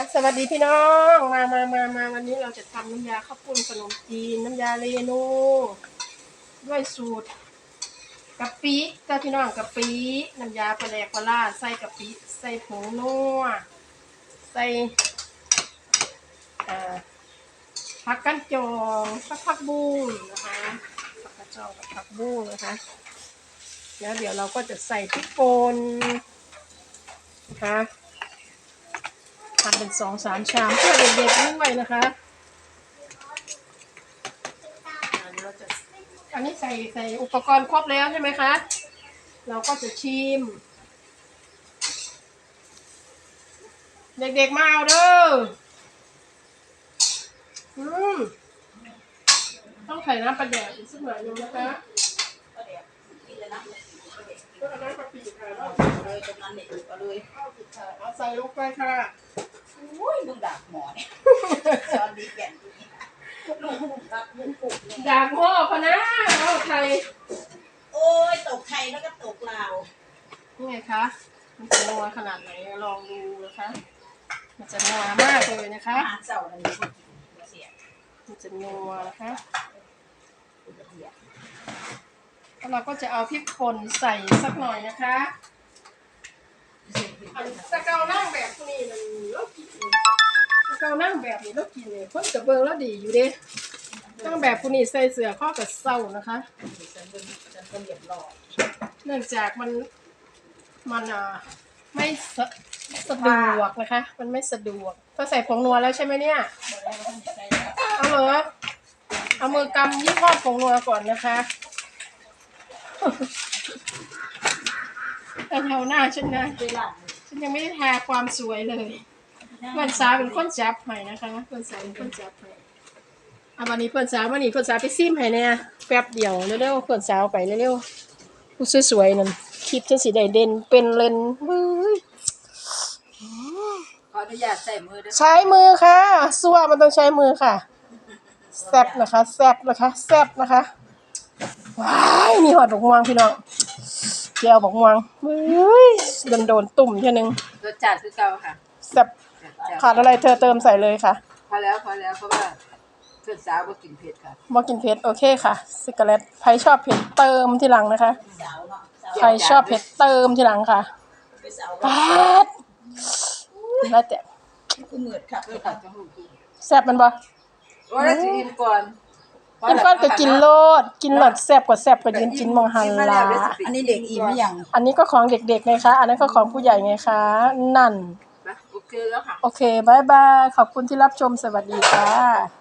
สวัสดีพี่น้อง มามามามาวันนี้เราจะทำน้ำยาข้าวปุ้นขนมจีนน้ำยาเรนู ด้วยสูตรกะปิก็พี่น้องกะปิน้ำยาปลาแดกปลาล่าใส่กะปิใส่ผงนัวใส่อ่าผักกันจองผักผักบุ้งนะคะผักกันจองกับผักบุ้งนะคะ แล้วเดี๋ยวเราก็จะใส่พริกป่นนะคะำเป็นสองสามชามเพื่อเด็กๆด้วยนะคะ อันนี้ใส่ใส่อุปกรณ์ครบแล้วใช่ไหมคะ เราก็จะชิม เด็กๆมาเอาเด้ออืมต้องใส่น้ำปลาแดกอีกสักหน่อยนึงนะคะก็เอาน้ำปลาปีค่ะเอาเลยกำนันเด็กก็เลาปิดค่ะเอาใส่ลงไปค่ะ อุ้ยมึงดักหมอเนี่ยตอนดีแก่นลูกรับมุงปุกเนี่ยดาบหม้อพะนะเอาไทยโอ้ยตกไทยแล้วก็ตกลาวนี่ไงคะ มันจะนัวขนาดไหนลองดูนะคะ มันจะนัวมากเลยนะคะ อาหารเสาร์อะไรนี่เสียมันจะนัวนะคะเสียแล้วเราก็จะเอาพริกป่นใส่สักหน่อยนะคะ อันตะเกานั่งแบบนี้มันเรากินตะเกานั่งแบบนี้เรากินเลยคนกับเบิงแล้วดีอยู่เด้นั่งแบบผู้นี้ใส่เสื้อข้อกับเศร้านะคะฉันเป็นฉันเป็นเหยียบหลอดเนื่องจากมันมันอ่าไม่สะสะดวกนะคะ มันไม่สะดวกก็ใส่ผงนัวแล้วใช่ไหมเนี่ยเอาเหรอเอามือกำยี่ห้อผงนัวก่อนนะคะแต่แถวหน้าฉันนะเวลา ฉันยังไม่ได้ทาความสวยเลยเพื่อนสาวเป็นคนจับให้นะคะ เพื่อนสาวเป็นคนจับให้เอาวันนี้เพื่อนสาววันนี้เพื่อนสาวไปซิมให้เนี่ยแป๊บเดียวเร็วๆเพื่อนสาวไปเร็วๆผู้สวยๆนั่นคลิปฉันสีได้เด่นเป็นเลนเฮ้ยขออนุญาตใส่มือด้วยใช้มือค่ะซัวมันต้องใช้มือค่ะแซบนะคะแซบนะคะแซบนะคะว้ายมีหอดดอกม่วงพี่น้อง เจียวบอกม่วงเฮ้ยโดนโดนๆตุ่มเท่านึงรสจัดคือเก่าค่ะแซบขาดอะไรเธอเติมใส่เลยค่ะพอแล้วพอแล้วเพราะว่าเพื่อนสาวก็กินเผ็ดค่ะบอกกินเผ็ดโอเคค่ะซิกาเลตใครชอบเผ็ดเติมทีหลังนะคะ สาวเนาะใครชอบเผ็ดเติมทีหลังค่ะไปสาวปาดแล้วแต่คือเหมือดค่ะเพื่อนจังหูกินแซบมันบ่โอ้ยสิกินก่อน กินก้อนก็กินโลด กินหลอดแซบกว่าแซบกว่ายืนกินมองหันลาอันนี้เด็กอิ่มหรือยังอันนี้ก็ของเด็กๆไงคะอันนั้นก็ของผู้ใหญ่ไงคะนั่น โอเคแล้วค่ะ โอเคบายบาย ขอบคุณที่รับชมสวัสดีค่ะ